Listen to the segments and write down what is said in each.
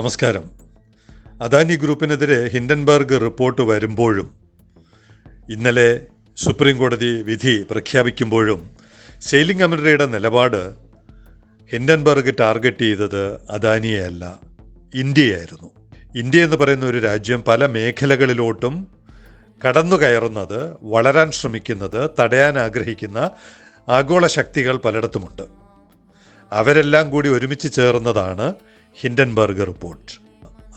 നമസ്കാരം. Adani ഗ്രൂപ്പിനെതിരെ Hindenburg report വരുമ്പോഴും ഇന്നലെ സുപ്രീം കോടതി വിധി പ്രഖ്യാപിക്കുമ്പോഴും സെയിലിംഗ് അമിനറിയുടെ നിലപാട് ഹിൻഡൻബർഗ് ടാർഗറ്റ് ചെയ്തത് അദാനിയെയല്ല ഇന്ത്യയായിരുന്നു ഇന്ത്യ എന്ന് പറയുന്ന ഒരു രാജ്യം പല മേഖലകളിലോട്ടും കടന്നു കയറുന്നത് വളരാൻ ശ്രമിക്കുന്നത് തടയാൻ ആഗ്രഹിക്കുന്ന ആഗോള ശക്തികൾ പലയിടത്തുമുണ്ട്. അവരെല്ലാം കൂടി ഒരുമിച്ച് ചേർന്നതാണ് ഹിൻഡൻബർഗ് റിപ്പോർട്ട്.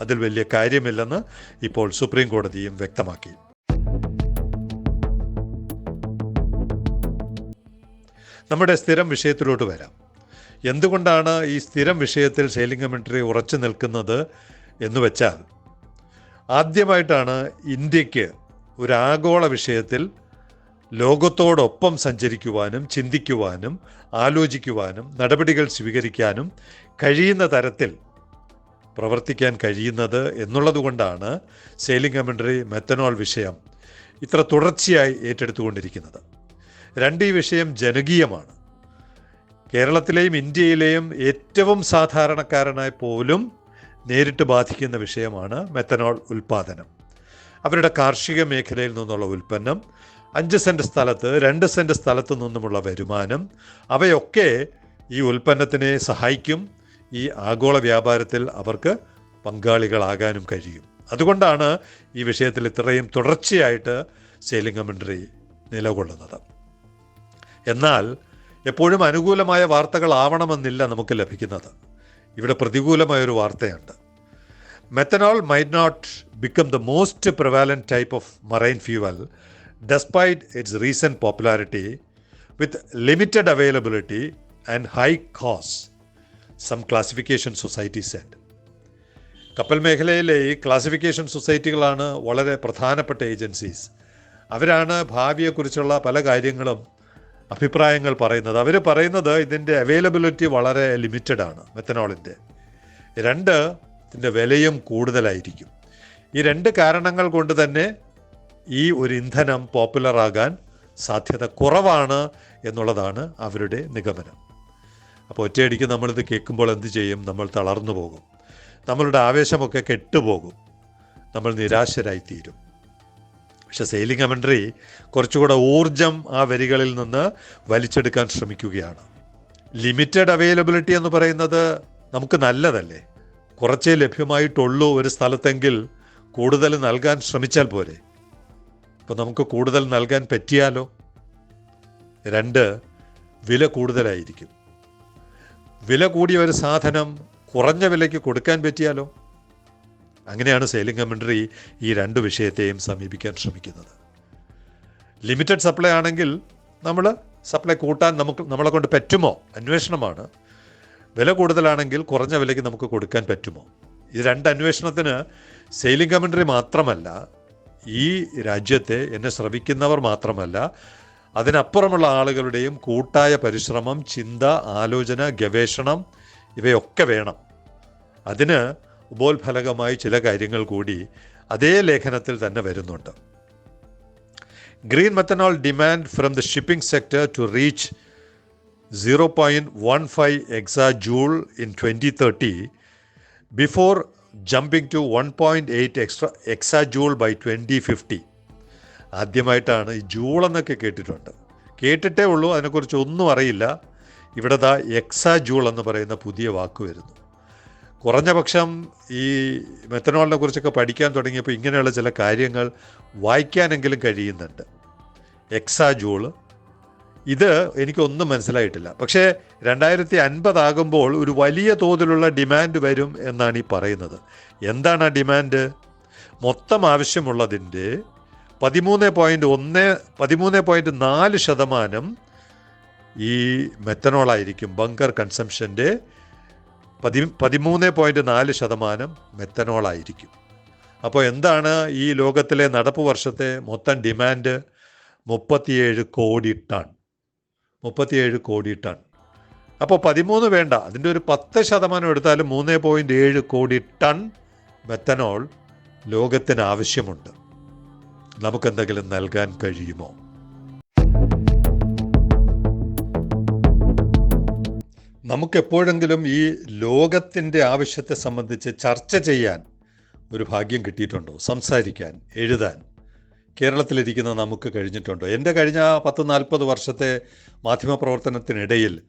അതിൽ വലിയ കാര്യമില്ലെന്ന് ഇപ്പോൾ സുപ്രീം കോടതിയും വ്യക്തമാക്കി. നമ്മുടെ സ്ഥിരം വിഷയത്തിലോട്ട് വരാം. എന്തുകൊണ്ടാണ് ഈ സ്ഥിരം വിഷയത്തിൽ സെയിലിംഗ് കമൻട്രി ഉറച്ചു നിൽക്കുന്നത് എന്ന് വെച്ചാൽ ആദ്യമായിട്ടാണ് ഇന്ത്യയ്ക്ക് ഒരു ആഗോള വിഷയത്തിൽ ലോകത്തോടൊപ്പം സഞ്ചരിക്കുവാനും ചിന്തിക്കുവാനും ആലോചിക്കുവാനും നടപടികൾ സ്വീകരിക്കാനും കഴിയുന്ന തരത്തിൽ പ്രവർത്തിക്കാൻ കഴിയുന്നത് എന്നുള്ളതുകൊണ്ടാണ് സെയിലിംഗ് കമൻട്രി മെത്തനോൾ വിഷയം ഇത്ര തുടർച്ചയായി ഏറ്റെടുത്തുകൊണ്ടിരിക്കുന്നത്. രണ്ട് ഈ വിഷയം ജനകീയമാണ്. കേരളത്തിലെയും ഇന്ത്യയിലെയും ഏറ്റവും സാധാരണക്കാരനായി പോലും നേരിട്ട് ബാധിക്കുന്ന വിഷയമാണ് മെത്തനോൾ ഉൽപ്പാദനം. അവരുടെ കാർഷിക മേഖലയിൽ നിന്നുള്ള ഉൽപ്പന്നം അഞ്ച് സെന്റ് സ്ഥലത്ത് രണ്ട് സെന്റ് സ്ഥലത്ത് നിന്നുമുള്ള വരുമാനം അവയൊക്കെ ഈ ഉൽപ്പന്നത്തിനെ സഹായിക്കും ഈ ആഗോള വ്യാപാരത്തിൽ അവർക്ക് പങ്കാളികളാകാനും കഴിയും. അതുകൊണ്ടാണ് ഈ വിഷയത്തിൽ ഇത്രയും തുടർച്ചയായിട്ട് സെയിലിംഗ് കമൻട്രി നിലകൊള്ളുന്നത്. എന്നാൽ എപ്പോഴും അനുകൂലമായ വാർത്തകളാവണമെന്നില്ല നമുക്ക് ലഭിക്കുന്നത്. ഇവിടെ പ്രതികൂലമായൊരു വാർത്തയുണ്ട്. Methanol might not become the most prevalent type of marine fuel despite its recent popularity with limited availability and high cost some classification society said കപ്പൽ മേഖലയിലെ ഈ ക്ലാസിഫിക്കേഷൻ സൊസൈറ്റികളാണ് വളരെ പ്രധാനപ്പെട്ട ഏജൻസീസ് അവരാണ് ഭാവിയെക്കുറിച്ചുള്ള പല കാര്യങ്ങളും അഭിപ്രായങ്ങൾ പറയുന്നത്. അവർ പറയുന്നത് ഇതിന്റെ അവൈലബിലിറ്റി വളരെ ലിമിറ്റഡ് ആണ് മെത്തനോളിന്റെ രണ്ട് ഇതിന്റെ വിലയും കൂടുതലായിരിക്കും. ഈ രണ്ട് കാരണങ്ങൾ കൊണ്ട് തന്നെ ഈ ഒരു ഇന്ധനം പോപ്പുലറാകാൻ സാധ്യത കുറവാണ് എന്നുള്ളതാണ് അവരുടെ നിഗമനം. അപ്പോൾ ഒറ്റയടിക്ക് നമ്മളിത് കേൾക്കുമ്പോൾ എന്ത് ചെയ്യും? നമ്മൾ തളർന്നു പോകും. നമ്മളുടെ ആവേശമൊക്കെ കെട്ടുപോകും. നമ്മൾ നിരാശരായിത്തീരും. പക്ഷെ സെയിലിംഗ് കമൻട്രി കുറച്ചുകൂടെ ഊർജം ആ വരികളിൽ നിന്ന് വലിച്ചെടുക്കാൻ ശ്രമിക്കുകയാണ്. ലിമിറ്റഡ് അവൈലബിലിറ്റി എന്ന് പറയുന്നത് നമുക്ക് നല്ലതല്ലേ? കുറച്ചേ ലഭ്യമായിട്ടുള്ളൂ ഒരു സ്ഥലത്തെങ്കിൽ കൂടുതൽ നൽകാൻ ശ്രമിച്ചാൽ പോരെ? ഇപ്പം നമുക്ക് കൂടുതൽ നൽകാൻ പറ്റിയാലോ? രണ്ട് വില കൂടുതലായിരിക്കും. വില കൂടിയ ഒരു സാധനം കുറഞ്ഞ വിലയ്ക്ക് കൊടുക്കാൻ പറ്റിയാലോ? അങ്ങനെയാണ് സെയിലിംഗ് കമൻട്രി ഈ രണ്ട് വിഷയത്തെയും സമീപിക്കാൻ ശ്രമിക്കുന്നത്. ലിമിറ്റഡ് സപ്ലൈ ആണെങ്കിൽ നമ്മൾ സപ്ലൈ കൂട്ടാൻ നമുക്ക് നമ്മളെ കൊണ്ട് പറ്റുമോ? അന്വേഷണമാണ്. വില കൂടുതലാണെങ്കിൽ കുറഞ്ഞ വിലയ്ക്ക് നമുക്ക് കൊടുക്കാൻ പറ്റുമോ? ഈ രണ്ട് അന്വേഷണത്തിന് സെയിലിംഗ് കമൻട്രി മാത്രമല്ല ഈ രാജ്യത്തെ എന്നെ ശ്രവിക്കുന്നവർ മാത്രമല്ല അതിനപ്പുറമുള്ള ആളുകളുടെയും കൂട്ടായ പരിശ്രമം ചിന്ത ആലോചന ഗവേഷണം ഇവയൊക്കെ വേണം. അതിന് ഉപോത്ഫലകമായി ചില കാര്യങ്ങൾ കൂടി അതേ ലേഖനത്തിൽ തന്നെ വരുന്നുണ്ട്. Green methanol demand from the shipping sector to reach zero point one five exajoule in twenty thirty before jumping to one point eight extra exajoule by twenty fifty. ആദ്യമായിട്ടാണ് ഈ ജൂൾ എന്നൊക്കെ കേട്ടിട്ടുണ്ട്. കേട്ടിട്ടേ ഉള്ളൂ അതിനെക്കുറിച്ച് ഒന്നും അറിയില്ല. ഇവിടെ ദാ എക്സാ ജൂൾ എന്ന് പറയുന്ന പുതിയ വാക്ക് വരുന്നു. കുറഞ്ഞ പക്ഷം ഈ മെത്തനോളിനെ കുറിച്ചൊക്കെ പഠിക്കാൻ തുടങ്ങിയപ്പോൾ ഇങ്ങനെയുള്ള ചില കാര്യങ്ങൾ വായിക്കാനെങ്കിലും കഴിയുന്നുണ്ട്. എക്സാ ജൂൾ ഇത് എനിക്കൊന്നും മനസ്സിലായിട്ടില്ല. പക്ഷേ രണ്ടായിരത്തി അൻപതാകുമ്പോൾ ഒരു വലിയ തോതിലുള്ള ഡിമാൻഡ് വരും എന്നാണ് ഈ പറയുന്നത്. എന്താണ് ആ ഡിമാൻഡ്? മൊത്തം ആവശ്യമുള്ളതിന്റെ പതിമൂന്ന് പോയിന്റ് ഒന്ന് പതിമൂന്ന് പോയിന്റ് നാല് ശതമാനം ഈ മെത്തനോളായിരിക്കും ബങ്കർ കൺസംഷന്റെ പതി പതിമൂന്ന് പോയിന്റ് നാല് ശതമാനം മെത്തനോളായിരിക്കും. അപ്പോൾ എന്താണ് ഈ ലോകത്തിലെ നടപ്പ് വർഷത്തെ മൊത്തം ഡിമാൻഡ്? മുപ്പത്തിയേഴ് കോടി ടൺ. മുപ്പത്തിയേഴ് കോടി ടൺ. അപ്പോൾ പതിമൂന്ന് വേണ്ട അതിന്റെ ഒരു പത്ത് ശതമാനം എടുത്താലും മൂന്ന് പോയിന്റ് ഏഴ് കോടി ടൺ മെത്തനോൾ ലോകത്തിന് ആവശ്യമുണ്ട്. നമുക്കെന്തെങ്കിലും നൽകാൻ കഴിയുമോ? നമുക്കെപ്പോഴെങ്കിലും ഈ ലോകത്തിന്റെ ആവശ്യത്തെ സംബന്ധിച്ച് ചർച്ച ചെയ്യാൻ ഒരു ഭാഗ്യം കിട്ടിയിട്ടുണ്ടോ? സംസാരിക്കാൻ എഴുതാൻ. കേരളത്തിലിരിക്കുന്ന നമുക്ക് കഴിഞ്ഞിട്ടുണ്ടോ? എന്റെ കഴിഞ്ഞ പത്ത് നാൽപ്പത് വർഷത്തെ മാധ്യമപ്രവർത്തനത്തിനിടയിൽ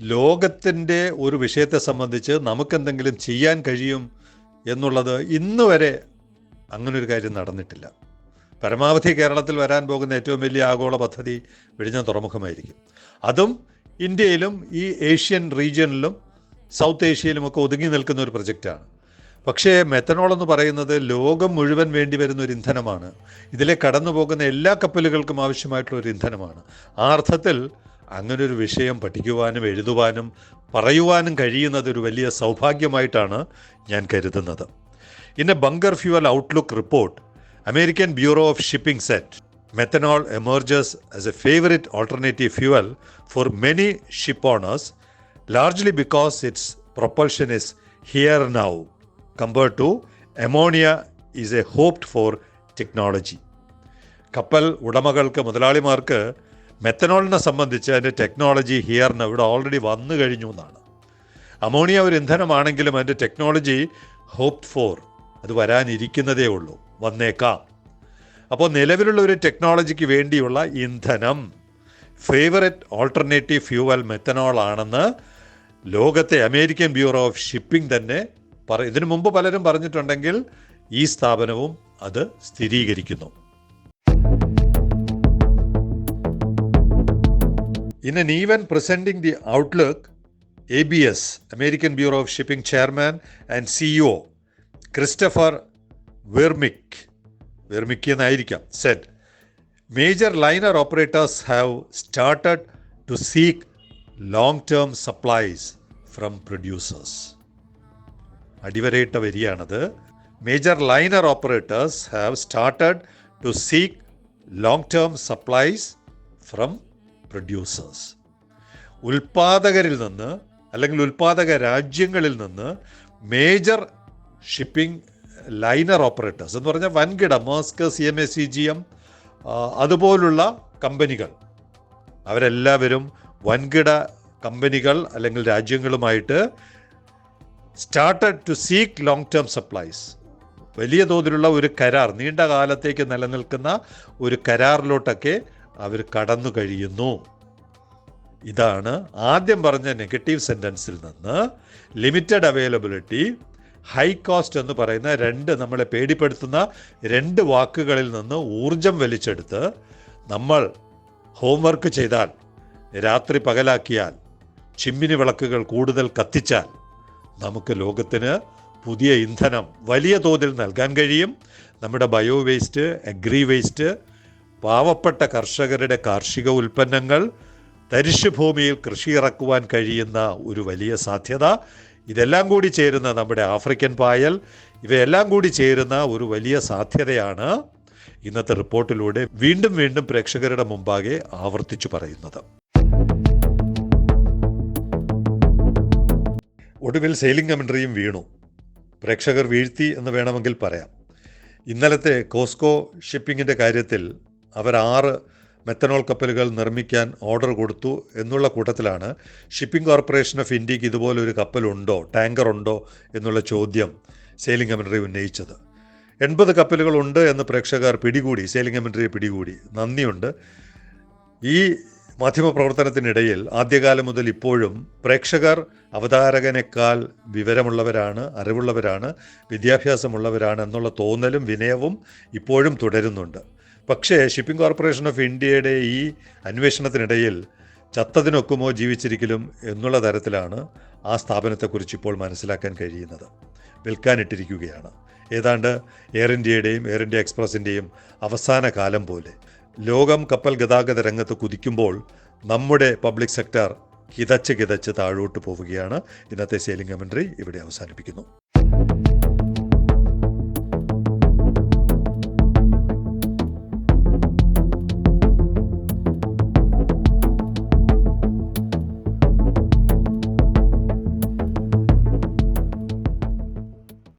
ലോകത്തിന്റെ ഒരു വിഷയത്തെ സംബന്ധിച്ച് നമുക്കെന്തെങ്കിലും ചെയ്യാൻ കഴിയും എന്നുള്ളത് ഇന്നുവരെ അങ്ങനൊരു കാര്യം നടന്നിട്ടില്ല. പരമാവധി കേരളത്തിൽ വരാൻ പോകുന്ന ഏറ്റവും വലിയ ആഗോള പദ്ധതി വിഴിഞ്ഞം തുറമുഖമായിരിക്കും. അതും ഇന്ത്യയിലും ഈ ഏഷ്യൻ റീജിയനിലും സൗത്ത് ഏഷ്യയിലും ഒക്കെ ഒതുങ്ങി നിൽക്കുന്ന ഒരു പ്രൊജക്റ്റാണ്. പക്ഷേ മെത്തനോൾ എന്ന് പറയുന്നത് ലോകം മുഴുവൻ വേണ്ടി വരുന്ന ഒരു ഇന്ധനമാണ്. ഇതിലെ കടന്നു പോകുന്ന എല്ലാ കപ്പലുകൾക്കും ആവശ്യമായിട്ടുള്ള ഒരു ഇന്ധനമാണ്. ആ അർത്ഥത്തിൽ ഒരു വിഷയം പഠിക്കുവാനും എഴുതുവാനും പറയുവാനും കഴിയുന്നത് ഒരു വലിയ സൗഭാഗ്യമായിട്ടാണ് ഞാൻ കരുതുന്നത്. ഇന്ന് bunker fuel outlook report American Bureau of Shipping said methanol emerges as a favorite alternative fuel for many ship owners, largely because its propulsion is here now compared to ammonia is a hoped for technology. കപ്പൽ ഉടമകൾക്ക് മുതലാളിമാർക്ക് മെത്തനോളിനെ സംബന്ധിച്ച് അതിന്റെ technology ഹിയറിന് ഇവിടെ already വന്നു കഴിഞ്ഞു എന്നാണ് ammonia ഒരു ഇന്ധനമാണെങ്കിലും അതിന്റെ ടെക്നോളജി for. ഫോർ അത് വരാനിരിക്കുന്നതേ ഉള്ളൂ വന്നേക്കാം. അപ്പോൾ നിലവിലുള്ള ഒരു ടെക്നോളജിക്ക് വേണ്ടിയുള്ള ഇന്ധനം ഫേവററ്റ് ഓൾട്ടർനേറ്റീവ് ഫ്യൂവൽ മെത്തനോൾ ആണെന്ന് ലോകത്തെ അമേരിക്കൻ ബ്യൂറോ ഓഫ് ഷിപ്പിംഗ് തന്നെ പറ ഇതിനു മുമ്പ് പലരും പറഞ്ഞിട്ടുണ്ടെങ്കിൽ ഈ സ്ഥാപനവും അത് സ്ഥിരീകരിക്കുന്നു. In an even presenting the outlook A B S American bureau of shipping chairman and CEO Christopher Wermick, Wermick എന്നായിരിക്കാം, said major liner operators have started to seek long term supplies from producers അടിവരയിട്ട വരിയാണത് major liner operators have started to seek long term supplies from producers ഉൽപാദകരിൽ നിന്ന് അല്ലെങ്കിൽ ഉൽപാദക രാജ്യങ്ങളിൽ നിന്ന് major shipping liner operators എന്ന് പറഞ്ഞാൽ വൻകിട Maersk C M A C G M അതുപോലുള്ള കമ്പനികൾ. അവരെല്ലാവരും വൻകിട കമ്പനികൾ അല്ലെങ്കിൽ രാജ്യങ്ങളുമായിട്ട് started to seek long term supplies വലിയ തോതിലുള്ള ഒരു കരാർ നീണ്ട കാലത്തേക്ക് നിലനിൽക്കുന്ന ഒരു കരാറിലോട്ടൊക്കെ അവർ കടന്നു കഴിയുന്നു. ഇതാണ് ആദ്യം പറഞ്ഞ നെഗറ്റീവ് സെന്റൻസിൽ നിന്ന് ലിമിറ്റഡ് അവൈലബിലിറ്റി ഹൈ കോസ്റ്റ് എന്ന് പറയുന്ന രണ്ട് നമ്മളെ പേടിപ്പെടുത്തുന്ന രണ്ട് വാക്കുകളിൽ നിന്ന് ഊർജം വലിച്ചെടുത്ത് നമ്മൾ ഹോംവർക്ക് ചെയ്താൽ രാത്രി പകലാക്കിയാൽ ചിമ്മിനി വിളക്കുകൾ കൂടുതൽ കത്തിച്ചാൽ നമുക്ക് ലോകത്തിന് പുതിയ ഇന്ധനം വലിയ തോതിൽ നൽകാൻ കഴിയും. നമ്മുടെ ബയോ വേസ്റ്റ് അഗ്രി വേസ്റ്റ് പാവപ്പെട്ട കർഷകരുടെ കാർഷിക ഉൽപ്പന്നങ്ങൾ തരിശുഭൂമിയിൽ കൃഷി ഇറക്കുവാൻ കഴിയുന്ന ഒരു വലിയ സാധ്യത. ഇതെല്ലാം കൂടി ചേരുന്ന നമ്മുടെ ആഫ്രിക്കൻ പായൽ ഇവയെല്ലാം കൂടി ചേരുന്ന ഒരു വലിയ സാധ്യതയാണ് ഇന്നത്തെ റിപ്പോർട്ടിലൂടെ വീണ്ടും വീണ്ടും പ്രേക്ഷകരുടെ മുമ്പാകെ ആവർത്തിച്ചു പറയുന്നത്. ഒടുവിൽ സെയിലിംഗ് കമൻട്രിയും വീണു. പ്രേക്ഷകർ വീഴ്ത്തി എന്ന് വേണമെങ്കിൽ പറയാം. ഇന്നലത്തെ കോസ്കോ ഷിപ്പിങ്ങിന്റെ കാര്യത്തിൽ അവർ ആറ് മെത്തനോൾ കപ്പലുകൾ നിർമ്മിക്കാൻ ഓർഡർ കൊടുത്തു എന്നുള്ള കൂട്ടത്തിലാണ് ഷിപ്പിംഗ് കോർപ്പറേഷൻ ഓഫ് ഇന്ത്യയ്ക്ക് ഇതുപോലൊരു കപ്പലുണ്ടോ ടാങ്കർ ഉണ്ടോ എന്നുള്ള ചോദ്യം സെയിലിംഗ് കമൻട്രി ഉന്നയിച്ചത്. എൺപത് കപ്പലുകളുണ്ട് എന്ന് പ്രേക്ഷകർ പിടികൂടി സെയിലിംഗ് കമൻട്രിയെ പിടികൂടി. നന്ദിയുണ്ട്. ഈ മാധ്യമപ്രവർത്തനത്തിനിടയിൽ ആദ്യകാലം മുതൽ ഇപ്പോഴും പ്രേക്ഷകർ അവതാരകനേക്കാൾ വിവരമുള്ളവരാണ് അറിവുള്ളവരാണ് വിദ്യാഭ്യാസമുള്ളവരാണ് എന്നുള്ള തോന്നലും വിനയവും ഇപ്പോഴും തുടരുന്നുണ്ട്. പക്ഷേ ഷിപ്പിംഗ് കോർപ്പറേഷൻ ഓഫ് ഇന്ത്യയുടെ ഈ അന്വേഷണത്തിനിടയിൽ ചത്തതിനൊക്കുമോ ജീവിച്ചിരിക്കലും എന്നുള്ള തരത്തിലാണ് ആ സ്ഥാപനത്തെക്കുറിച്ച് ഇപ്പോൾ മനസ്സിലാക്കാൻ കഴിയുന്നത്. വിൽക്കാനിട്ടിരിക്കുകയാണ്. ഏതാണ്ട് എയർ ഇന്ത്യയുടെയും എയർ ഇന്ത്യ എക്സ്പ്രസിന്റെയും അവസാന കാലം പോലെ ലോകം കപ്പൽ ഗതാഗത രംഗത്ത് കുതിക്കുമ്പോൾ നമ്മുടെ പബ്ലിക് സെക്ടർ കിതച്ച് കിതച്ച് താഴോട്ട് പോവുകയാണ്. ഇന്നത്തെ സെയിലിംഗ് കമൻട്രി ഇവിടെ അവസാനിപ്പിക്കുന്നു.